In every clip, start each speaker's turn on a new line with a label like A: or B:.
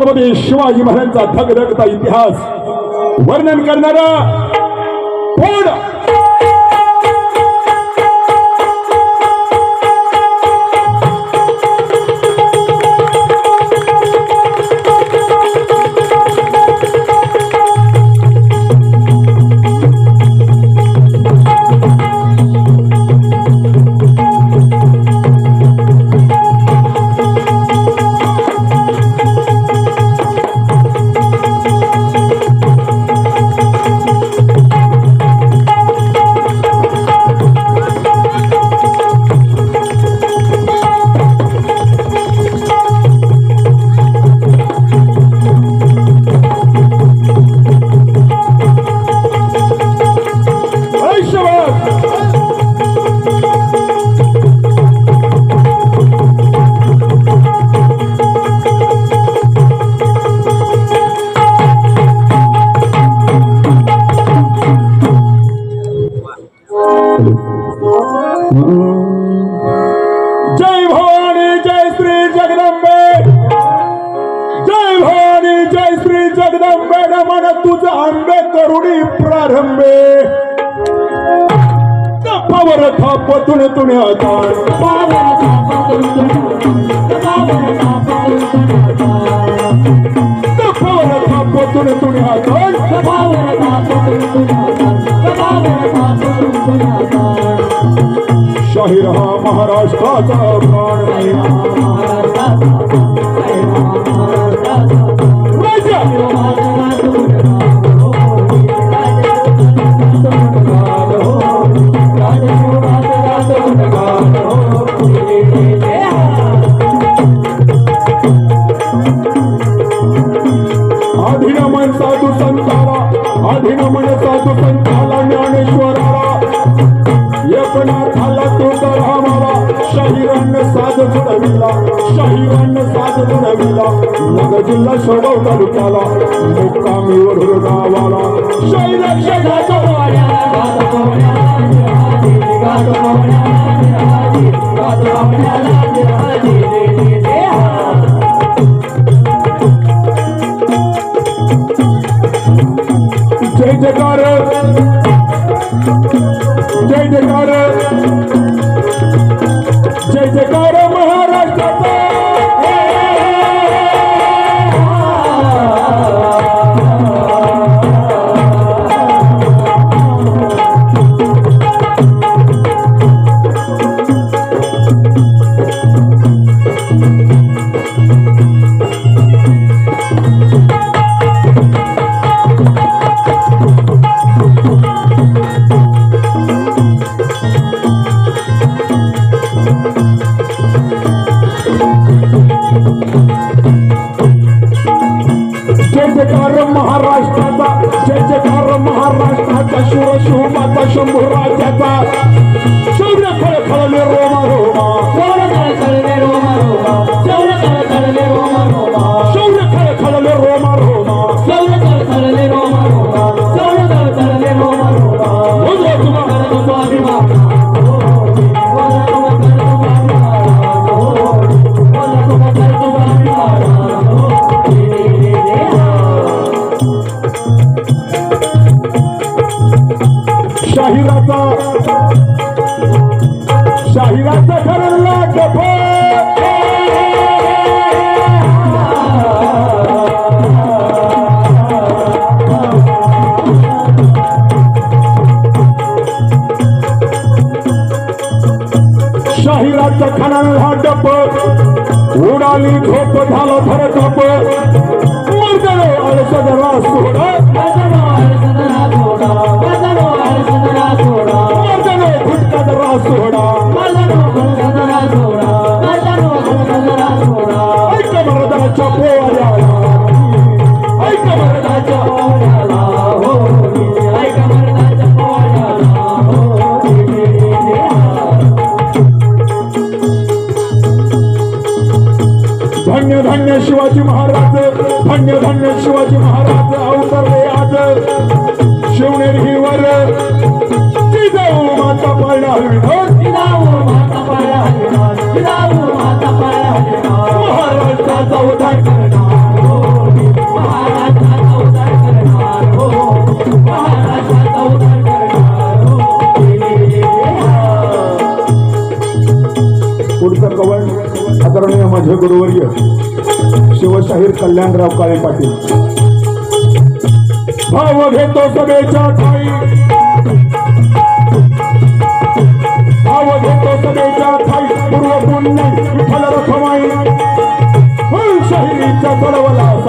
A: छत्रपती शिवाजी महाराजांचा धगधगता इतिहास वर्णन करणारा कोण? कपावर थापतून तुने आता कपावर थापतून तुने आता शाहीर हा महाराष्ट्राचा प्राण। राजा। शाहिरांना साध जिल्हा शोभव तालुक्याला मुक्कामी वडूर गावाला जय जयकार जय जयकार. शाहिराचा खणाला डप. उडाली झोप झाला भर झोप मर्दनो सोडा सोडा गुरुवर्य शिवशाहीर कल्याणराव काळे पाटील. भाव घेतो सभेच्या ठाई. भाव घेतो सभेच्या ठाई. पूर्व पुण्य विठ्ठल रखमाई. शाहिरीच्या चळवला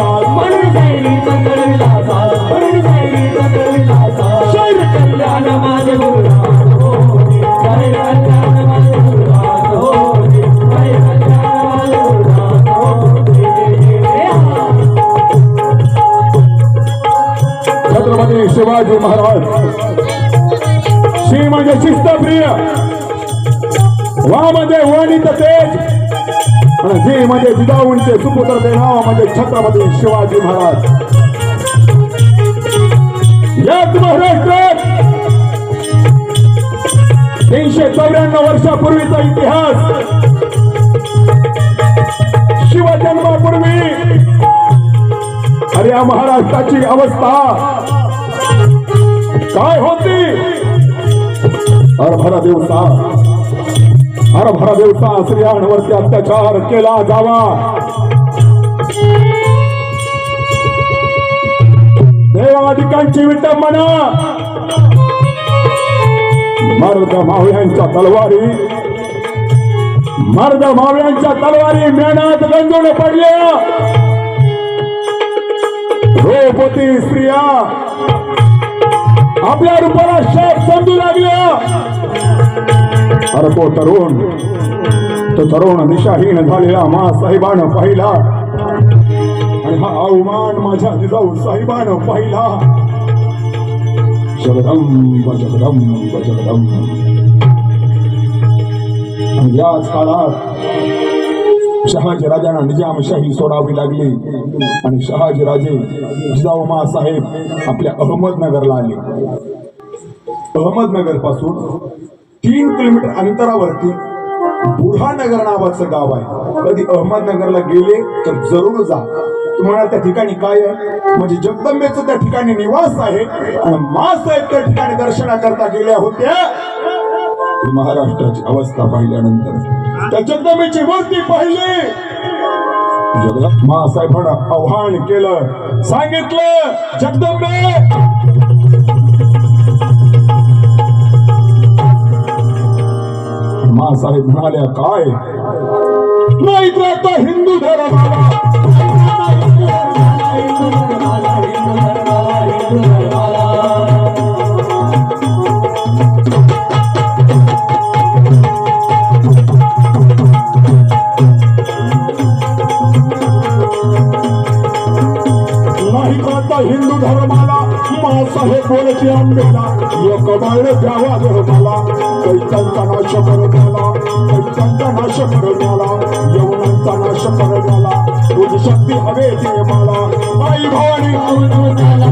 A: म्हणजे वणित जी म्हणजे जिजाऊंचे सुपुत्र ते नाव म्हणजे छत्रपती शिवाजी महाराज. याच महाराष्ट्रात तीनशे चौऱ्याण्णव वर्षापूर्वीचा इतिहास. शिवजन्मापूर्वी अरे या महाराष्ट्राची अवस्था काय होती? हरभरा दिवसा हरभरा दिवसा स्त्रियांवरती अत्याचार केला जावा. देवाधिकांची विटंबना मर्द मावळ्यांच्या तलवारी. मर्द मावळ्यांच्या तलवारी मेनात गंजून पडल्या. रोपती स्त्रिया आपल्या रूपाला शाप समजू लागले. अरे तो तरुण तो तरुण दिशाहीन झालेला मा साहेबानं पाहिला. आणि हा अवमान माझ्या जिजाऊ साहेबानं पाहिला. जगदंब जगदंब जगदंब. आणि याच काळात शहाजी राजांना निजामशाही सोडावी लागली. आणि शहाजी राजे जिजाऊमा साहेब आपल्या अहमदनगरला आले. अहमदनगरपासून तीन किलोमीटर अंतरावरती बुढानगर नावाचं गाव आहे. कधी अहमदनगरला गेले तर जरूर जा. तुम्हाला त्या ठिकाणी काय आहे? म्हणजे जगदंबेचं त्या ठिकाणी निवास आहे आणि मासाहेब त्या ठिकाणी दर्शनाकरता गेल्या होत्या. महाराष्ट्राची अवस्था पाहिल्यानंतर. त्या जगदंबेची वस्ती पाहिली. जगदंब मासाहेबांना आव्हान केलं. सांगितलं जगदंबे! मासाहेब म्हणाल्या काय? नाही तर आता हिंदू धर्माला मासाहेब बोलते आंबेला एक बळ द्यावा धर्माला कैतांचा नाश कर झाला कैतांचा नाश करण्याला यवनांचा नाश
B: झाला
A: तुझी शक्ती हवे ते मला आई भवानी पावनं झाला,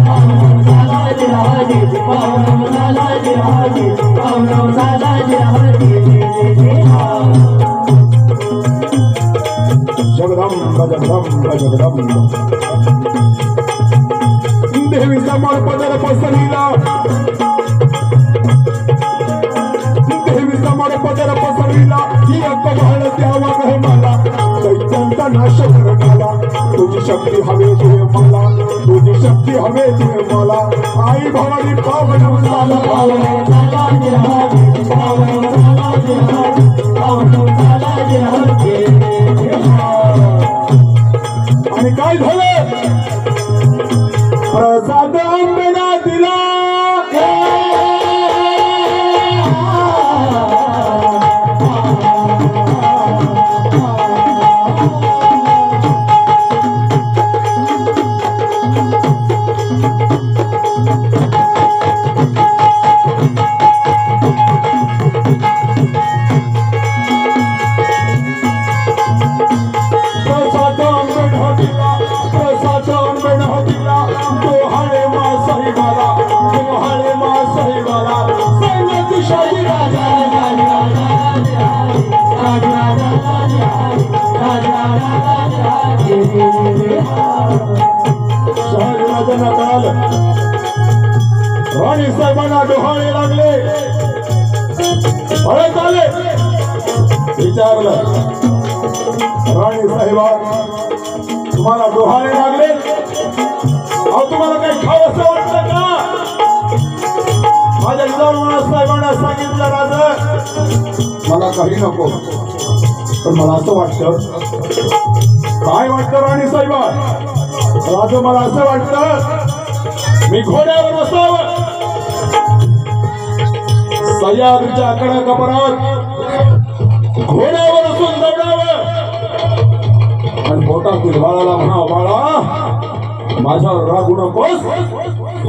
A: राणी साहेबांना डोहाळे लागले. पळत आले विचारलं. राणी साहेबा तुम्हाला डोहाळे लागले? अहो तुम्हाला काही खावंसं वाटतं का? माझ्या जिजाऊ साहेबांना सांगितलं राजा. मला काही नको. पण मला असं वाटतं. काय वाटतं राणी साहेबा? राजा मला असं वाटतं मी घोड्यावर बसावं. सह्याद्रीच्या कडा कपरात घोड्यावर असून दौडावं. आणि पोटातील बाळाला म्हणा बाळा माझ्यावर रागू नकोस.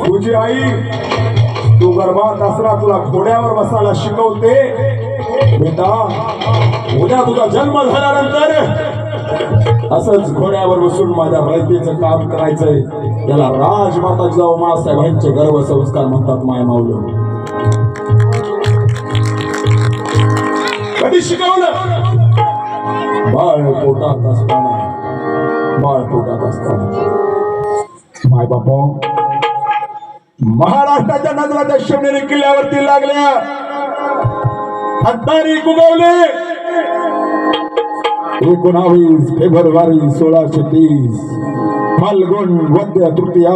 A: तुझी आई तू गर्भात असला तुला घोड्यावर बसायला शिकवते. बेटा उद्या तुझा जन्म झाल्यानंतर असंच घोड्यावर बसून माझ्या रयतेचं काम करायचंय. त्याला राजमाता जिजाऊ मासाहेबांचे गर्व संस्कार म्हणतात माय माऊल. कधी शिकवलं? बाळ पोटात असताना. बाळ पोटात असताना. माय बापा महाराष्ट्राच्या नजराच्या शिवनेरी किल्ल्यावरती लागल्या. हत्तारी कुगवले एकोणावीस फेब्रुवारी सोळाशे तीस फाल्गुन वद्य तृतीया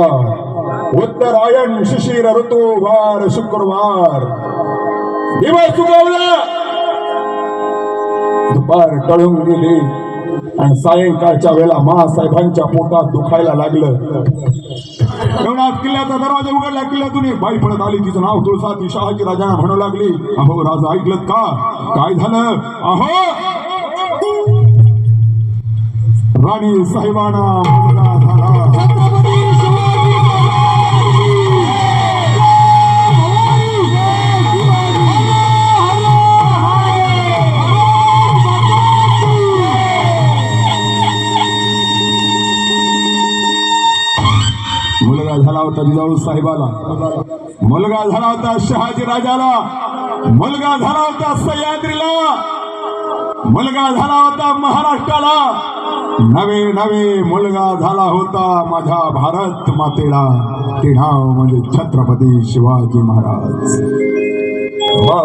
A: उत्तरायण शिशिर ऋतू वार शुक्रवार दिवस उगवला दुपार टळून गेली आणि सायंकाळच्या वेळेला महासाहेबांच्या पोटात दुखायला लागलं. किल्ल्याचा दरवाजा उघडला. किल्ल्यातून एक बाई पडत आली. तिचं नाव तुळसा ती शहाजी राजांना म्हणू लागली. अहो राजा ऐकलं का? काय झालं? अहो राणी साहेबांना मुलगा झाला मुलगा झाला होता जिजाऊ साहेबाला. मुलगा झाला होता शहाजी राजाला. मुलगा झाला होता सह्याद्रीला. मुलगा झाला होता महाराष्ट्राला. नवे नवे मुलगा झाला होता माझ्या भारत मातेला. ते नाव म्हणजे छत्रपती शिवाजी महाराज.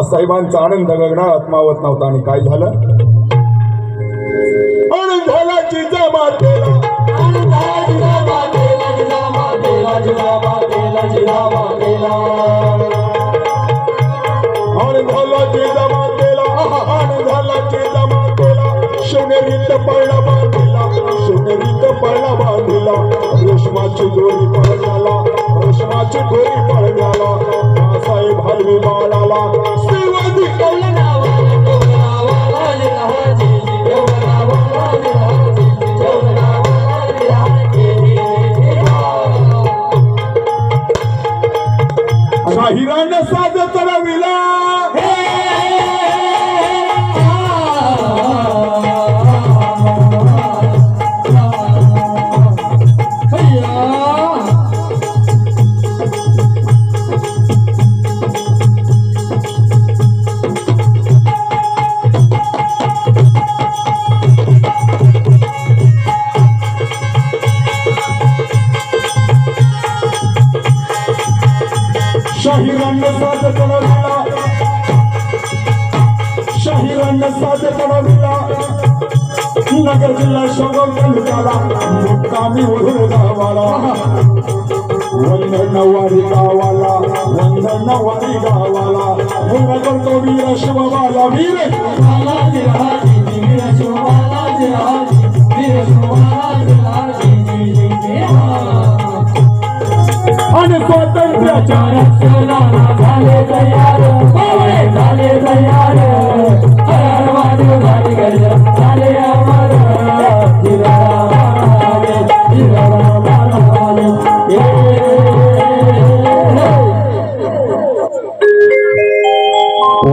A: साहेबांचा आनंद गगनात मावत नव्हता आणि काय झालं? आनंद झाला जिजामातेला आनंद झाला शिवनेरीत पळला शिवनेरीत पळला बांधिला रेशमाची दोरी पळण्याला रेशमाची दोरी पळण्याला साहेब हलवी बाळाला. शिवाजी शाहिरानं मुक्कामी उधळ गावाला वंदन नवारी गावाला वंदन नवारी गावाला मुलगा करतो वीर शिवबाला वीर स्वातंत्र्याच्या